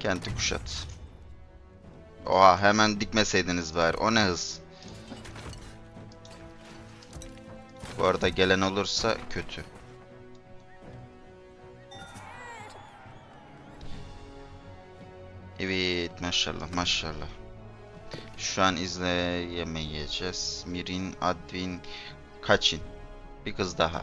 Kenti kuşat. Oha hemen dikmeseydiniz bari. O ne hız. Bu arada gelen olursa kötü. Evet maşallah maşallah. Şu an izleyemeyeceğiz. Mirin, Advin, Kaçin. Bir kız daha.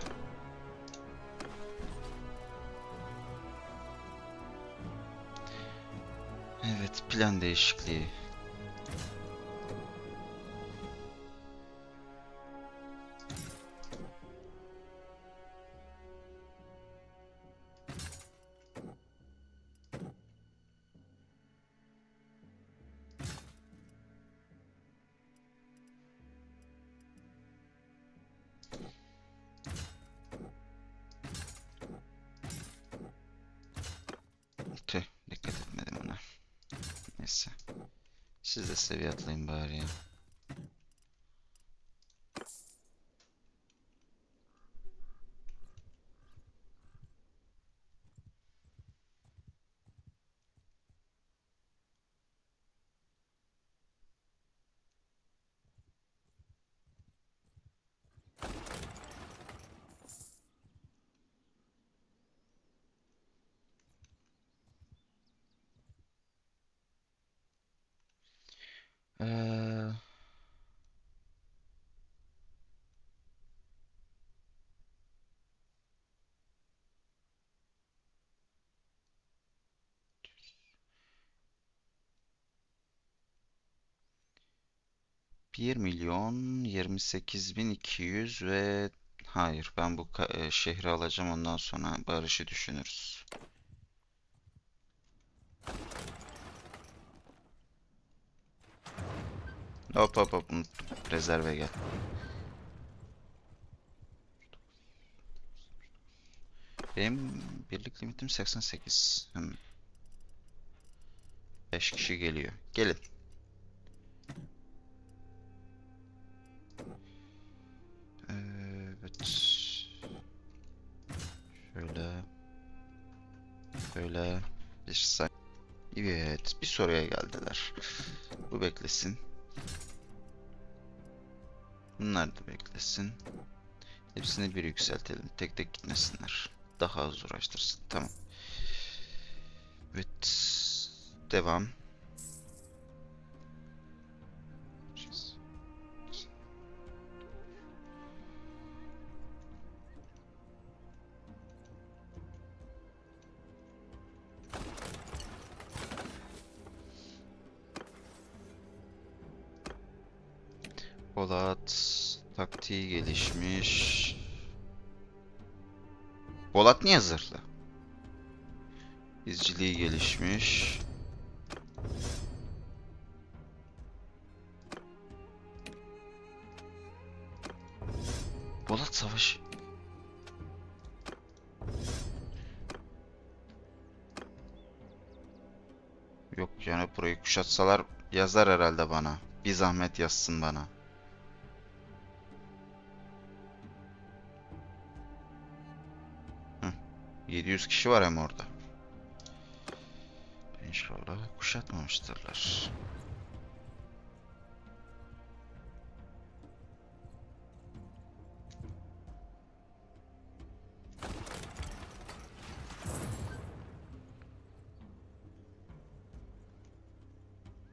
Evet plan değişikliği. Siz de seviye atlayın bari Ee, Bir milyon yirmi sekiz bin iki yüz ve hayır ben bu e, şehri alacağım ondan sonra barışı düşünürüz. Hop hop hop unuttum. Rezerve gel. Benim birlik limitim 88. Hmm. 5 kişi geliyor. Gelin. Evet. Şöyle. Böyle. Bir say. Evet. Bir soruya geldiler. Bu beklesin. Bunlar da beklesin. Hepsini bir yükseltelim. Tek tek gitmesinler. Daha az uğraştırsın. Tamam. Evet. Devam. Polat taktiği gelişmiş. Polat niye zırhlı? İzciliği gelişmiş. Polat savaş. Yok yani burayı kuşatsalar yazar herhalde bana. Bir zahmet yazsın bana. 700 kişi var hem orada. İnşallah kuşatmamıştırlar.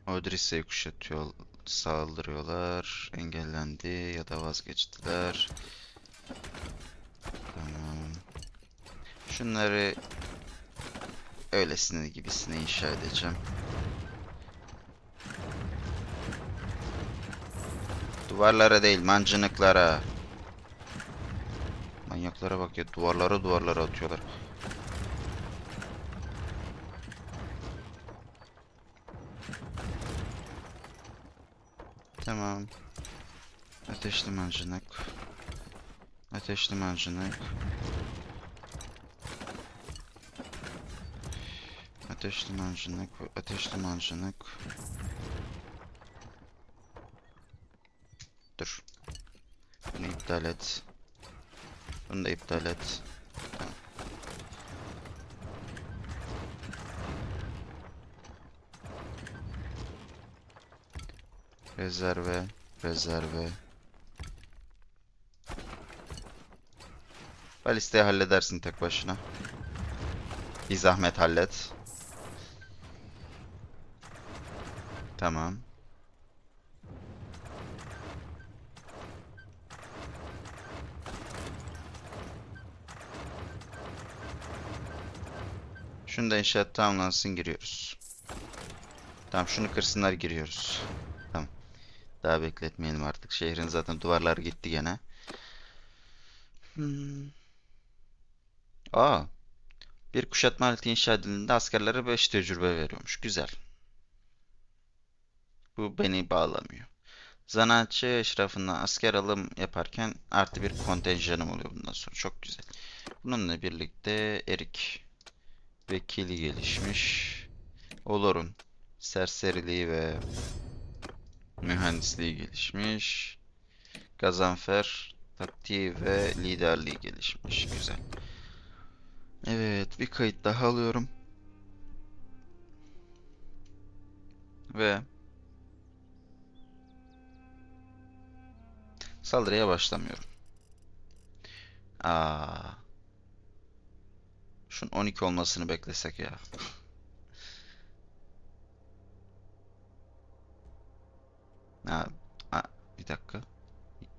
Odrisse'yi kuşatıyor, saldırıyorlar. Engellendi ya da vazgeçtiler. Şunları öylesine gibisine inşa edeceğim. Duvarlara değil, mancınıklara. Manyaklara bak ya, duvarlara duvarlara atıyorlar. Tamam. Ateşli mancınık. Ateşli mancınık. Ateşli mancınık, ateşli mancınık. Dur. Bunu iptal et. Bunu da iptal et. Rezerve, rezerve. Balisteyi halledersin tek başına. Bir zahmet hallet. Tamam. Şunu da inşaat tamamlansın giriyoruz. Tamam şunu kırsınlar giriyoruz. Tamam. Daha bekletmeyelim artık. Şehrin zaten duvarlar gitti gene. Hmm. Aa. Bir kuşatma aleti inşa edildiğinde askerlere 5 tecrübe veriyormuş. Güzel. Bu beni bağlamıyor. Zanaatçı eşrafından asker alım yaparken artı bir kontenjanım oluyor bundan sonra. Çok güzel. Bununla birlikte Erik vekili gelişmiş. Olor'un serseriliği ve mühendisliği gelişmiş. Gazanfer taktiği ve liderliği gelişmiş. Güzel. Evet, bir kayıt daha alıyorum. Ve saldırıya başlamıyorum. Aa. Şunun 12 olmasını beklesek ya. Ha, ha, bir dakika.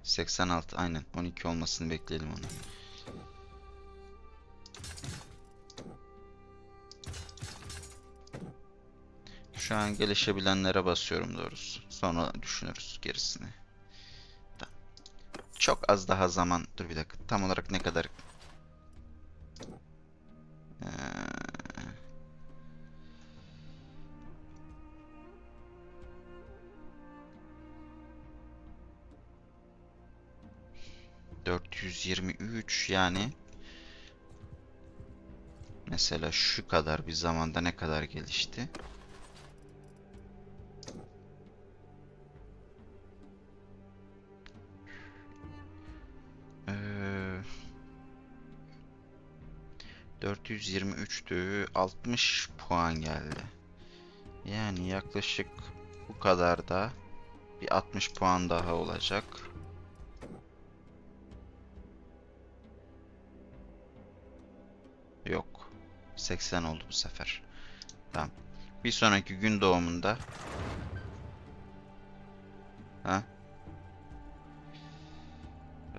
86 aynen 12 olmasını bekleyelim onu. Şu an gelişebilenlere basıyorum doğrusu. Sonra düşünürüz gerisini. Çok az daha zaman. Dur bir dakika. Tam olarak ne kadar? Ee, ...423 yani... Mesela şu kadar bir zamanda ne kadar gelişti? 423'tü. 60 puan geldi. Yani yaklaşık bu kadar da bir 60 puan daha olacak. Yok. 80 oldu bu sefer. Tamam. Bir sonraki gün doğumunda Ha?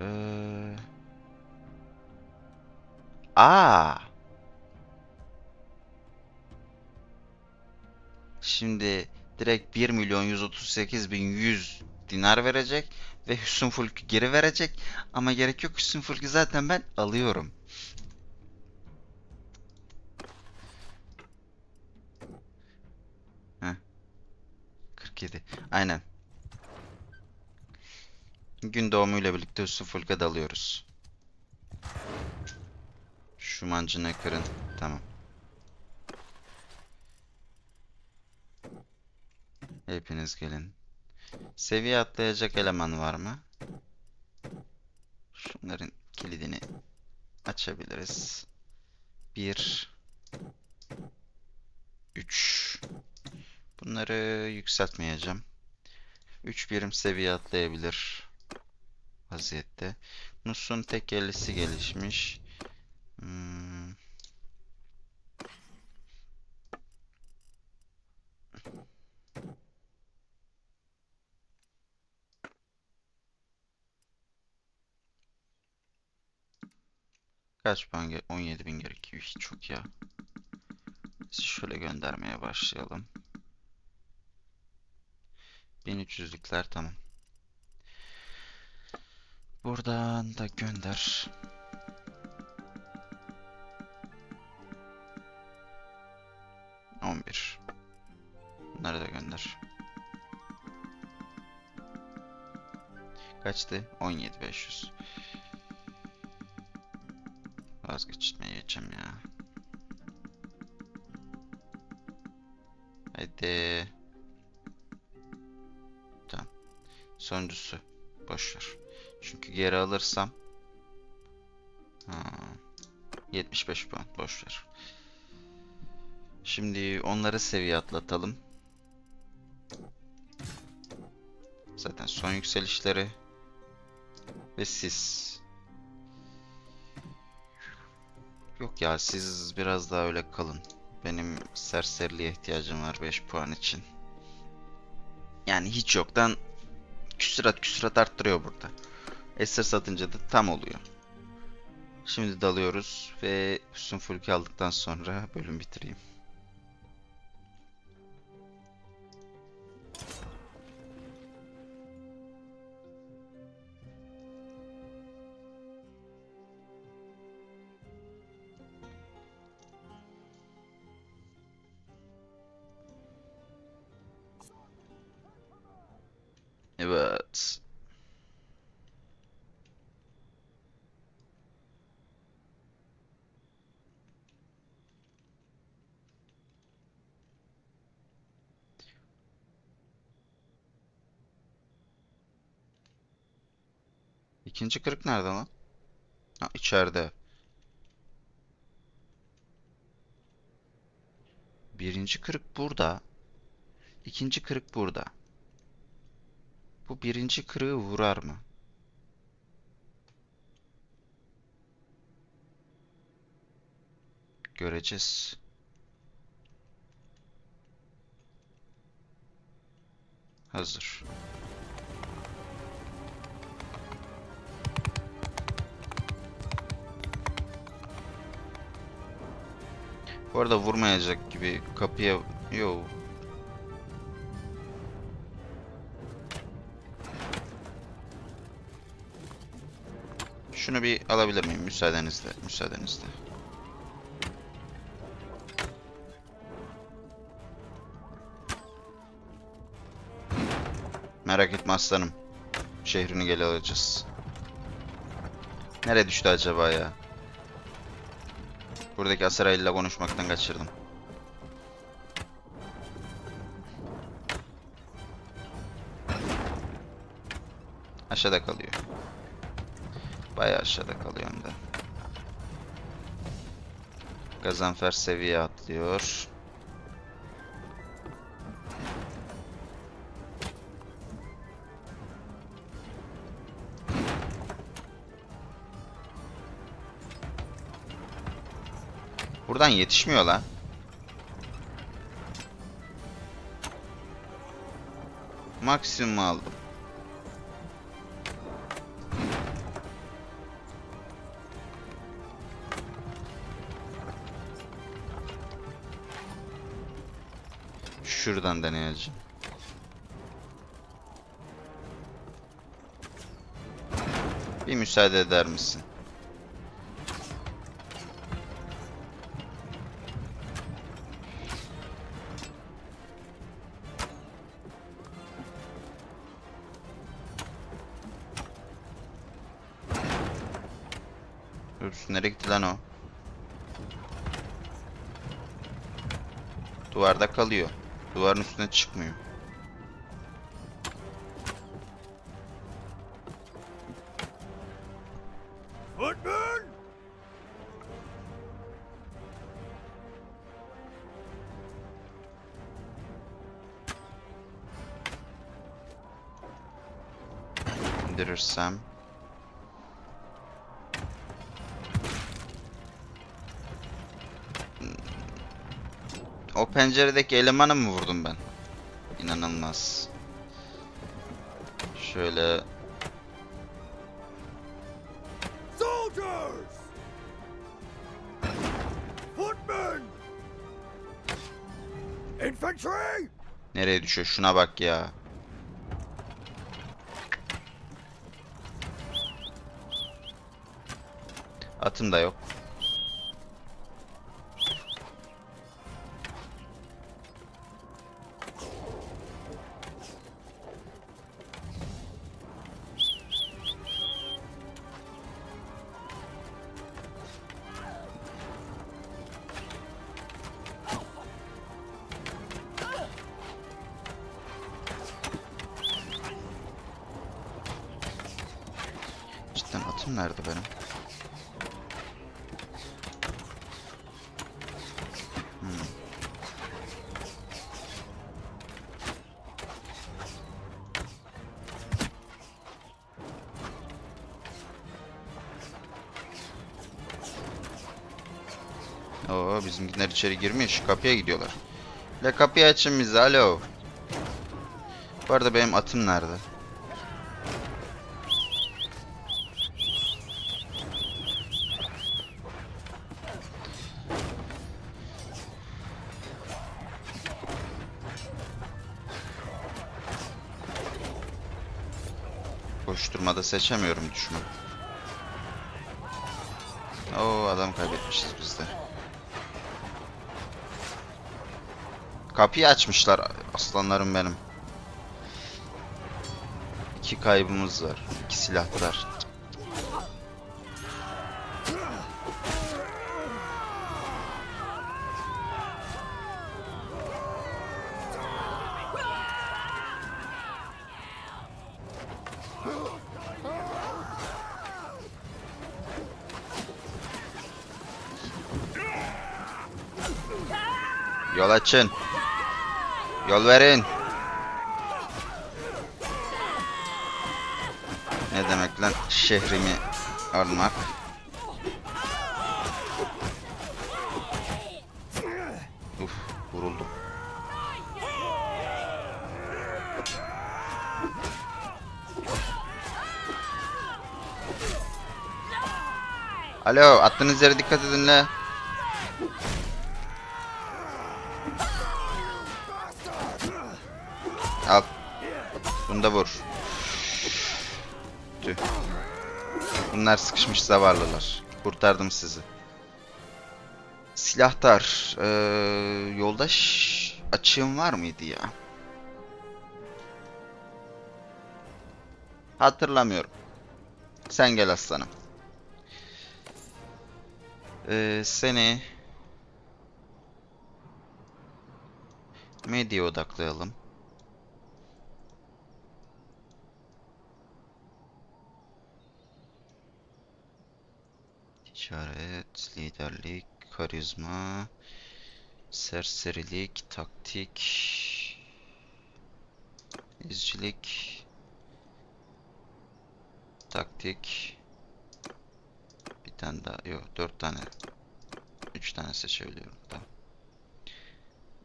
Ee... Aa. Şimdi direkt 1 milyon 138 bin 100 dinar verecek ve Hüsnü Fulk'ü geri verecek. Ama gerek yok Hüsnü Fulk'ü zaten ben alıyorum. Heh. 47. Aynen. Gün doğumuyla birlikte Hüsnü Fulk'e dalıyoruz. Şu mancını kırın. Tamam. Hepiniz gelin. Seviye atlayacak eleman var mı? Şunların kilidini açabiliriz. 1 3 Bunları yükseltmeyeceğim. 3 birim seviye atlayabilir vaziyette. Nus'un tek gelişmiş. Hmm. Kaç puan? ge- 17 bin gerekiyor. Hiç çok ya. Biz şöyle göndermeye başlayalım. 1300'lükler tamam. Buradan da gönder. On bir. Gönder. Kaçtı? 17.500. Vazgeçmeye geçeceğim ya. Haydi. Tamam. Sonuncusu. Boş ver. Çünkü geri alırsam ha, 75 puan. Boş ver. Şimdi onları seviye atlatalım. Zaten son yükselişleri. Ve siz. Yok ya siz biraz daha öyle kalın. Benim serseriliğe ihtiyacım var 5 puan için. Yani hiç yoktan küsurat küsurat arttırıyor burada. Eser satınca da tam oluyor. Şimdi dalıyoruz ve üstün full aldıktan sonra bölüm bitireyim. Evet. İkinci kırık nerede lan? Ha içeride. Birinci kırık burada. İkinci kırık burada. Bu birinci kırığı vurar mı? Göreceğiz. Hazır. Bu arada vurmayacak gibi kapıya... Yo. Şunu bir alabilir miyim müsaadenizle? Müsaadenizle. Merak etme aslanım. Şehrini geri alacağız. Nereye düştü acaba ya? Buradaki Asaray'la konuşmaktan kaçırdım. Aşağıda kalıyor. Bayağı aşağıda kalıyor hem de. Gazanfer seviye atlıyor. Buradan yetişmiyor lan. Maksimum aldım. Şuradan deneyeceğim. Bir müsaade eder misin? Dur, nereye gitti lan o? Duvarda kalıyor. Duvarın üstüne çıkmıyor. İndirirsem. O penceredeki elemanı mı vurdum ben? İnanılmaz. Şöyle Soldiers! Footmen! Infantry! nereye düşüyor? Şuna bak ya. Atım da yok. Altın nerede benim? Hmm. Bizimkiler içeri girmiş. Kapıya gidiyorlar. La kapıyı açın bize. Alo. Bu arada benim atım nerede? Koşturmada seçemiyorum düşman. Oo adam kaybetmişiz biz de. Kapıyı açmışlar aslanlarım benim. İki kaybımız var. İki silahlar. Açın. Yol verin. Ne demek lan şehrimi almak? Uf vuruldum. Alo attığınız yere dikkat edin la. Bunlar sıkışmış zavallılar. Kurtardım sizi. Silahtar. Ee, yoldaş açığım var mıydı ya? Hatırlamıyorum. Sen gel aslanım. Ee, seni medya odaklayalım. Ticaret, liderlik, karizma, serserilik, taktik, izcilik, taktik. Bir tane daha, yok dört tane, üç tane seçebiliyorum. Tamam.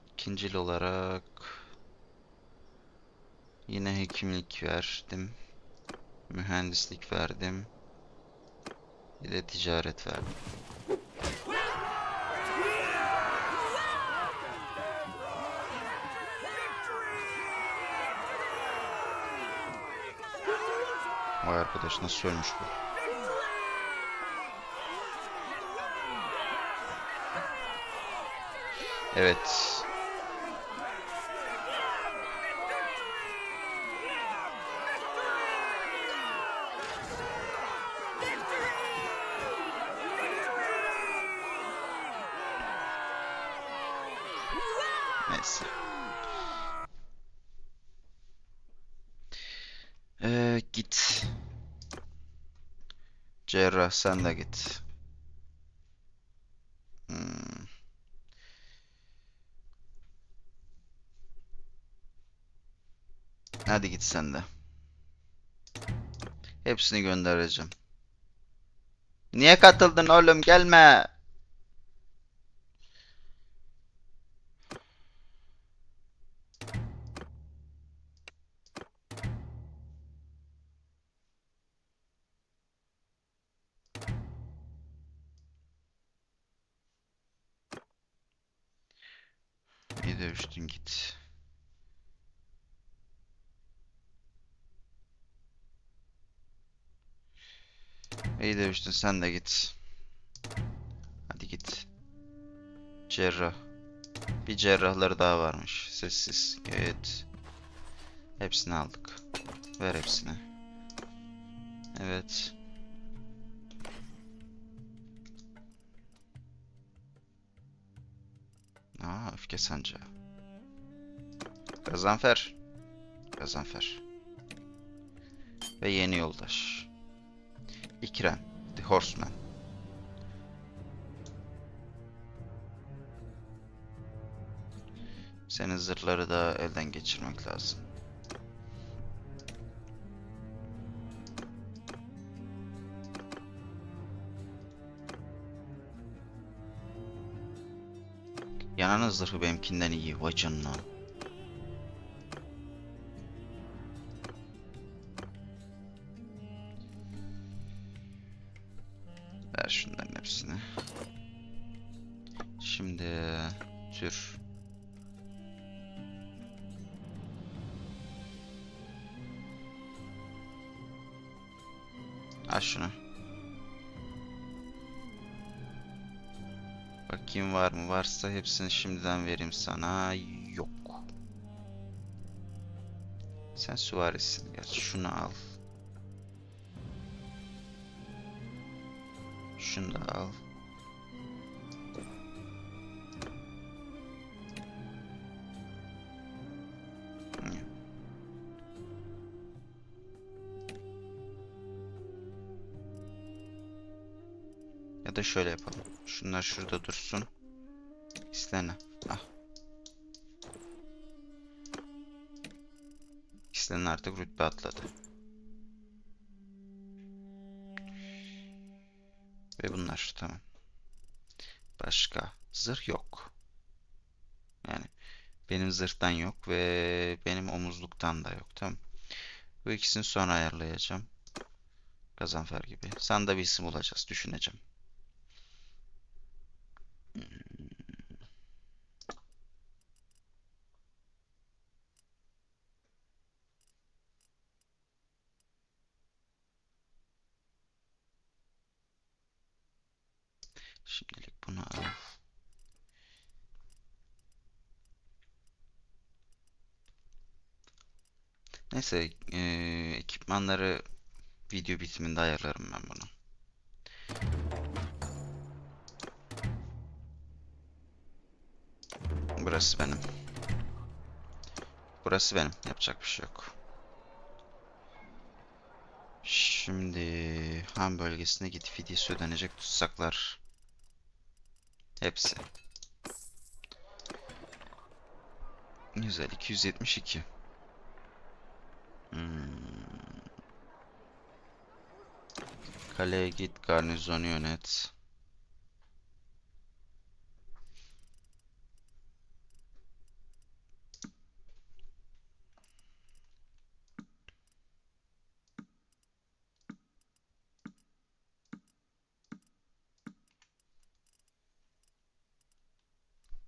İkincil olarak yine hekimlik verdim, mühendislik verdim. Bir de ticaret verdim. Vay arkadaş nasıl ölmüş bu? Evet. Cerrah sen de git. Hmm. Hadi git sen de. Hepsini göndereceğim. Niye katıldın oğlum? Gelme. Sen de git. Hadi git. Cerrah. Bir cerrahları daha varmış. Sessiz. Evet. Hepsini aldık. Ver hepsini. Evet. Aa, öfke sancağı. Gazanfer. Gazanfer. Ve yeni yoldaş. İkren. Horseman. Senin zırhları da elden geçirmek lazım. Yanan zırhı benimkinden iyi. Vay canına. Varsa hepsini şimdiden vereyim sana. Yok. Sen süvarisin. Gerçi şunu al. Şunu da al. Ya da şöyle yapalım. Şunlar şurada dursun. İstene. Ah. İstenen artık rütbe atladı. Ve bunlar tamam. Başka zırh yok. Yani benim zırhtan yok ve benim omuzluktan da yok. Tamam. Bu ikisini sonra ayarlayacağım. Gazanfer gibi. Sana da bir isim bulacağız. Düşüneceğim. Şimdilik bunu al. Neyse, eee, ekipmanları video bitiminde ayarlarım ben bunu. Burası benim. Burası benim. Yapacak bir şey yok. Şimdi Han bölgesine git fidyesi ödenecek tutsaklar. Hepsi. Güzel 272. Hmm. Kaleye git garnizonu yönet.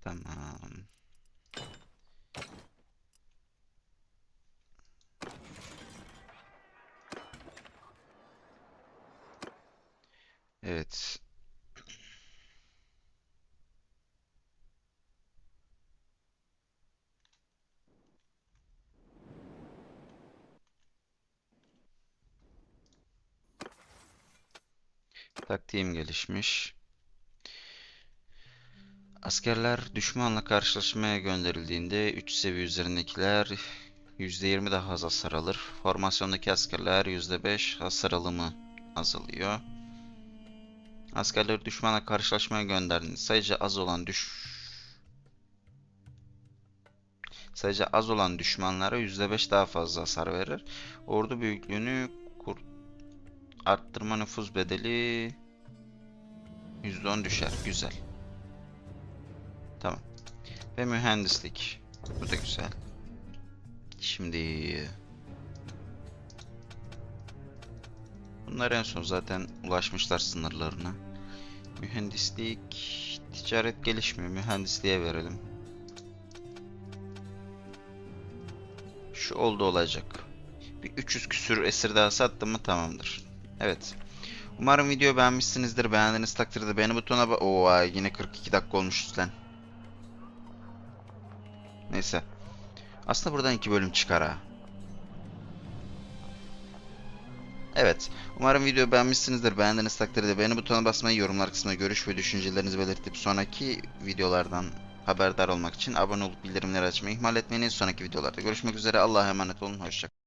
Tamam. Evet. Taktiğim gelişmiş. Askerler düşmanla karşılaşmaya gönderildiğinde 3 seviye üzerindekiler %20 daha az hasar alır. Formasyondaki askerler %5 hasar alımı azalıyor. Askerleri düşmanla karşılaşmaya gönderdiğinde sayıca az olan düş sayıca az olan düşmanlara %5 daha fazla hasar verir. Ordu büyüklüğünü kur arttırma nüfuz bedeli %10 düşer. Güzel. Tamam. Ve mühendislik. Bu da güzel. Şimdi Bunlar en son zaten ulaşmışlar sınırlarına. Mühendislik ticaret gelişmiyor. Mühendisliğe verelim. Şu oldu olacak. Bir 300 küsür esir daha sattım mı tamamdır. Evet. Umarım video beğenmişsinizdir. Beğendiğiniz takdirde beğeni butonuna ba- Oo yine 42 dakika olmuş lan. Neyse. Aslında buradan iki bölüm çıkar ha. Evet. Umarım video beğenmişsinizdir. Beğendiğiniz takdirde beğeni butonuna basmayı, yorumlar kısmına görüş ve düşüncelerinizi belirtip sonraki videolardan haberdar olmak için abone olup bildirimleri açmayı ihmal etmeyiniz. Sonraki videolarda görüşmek üzere. Allah'a emanet olun. Hoşçakalın.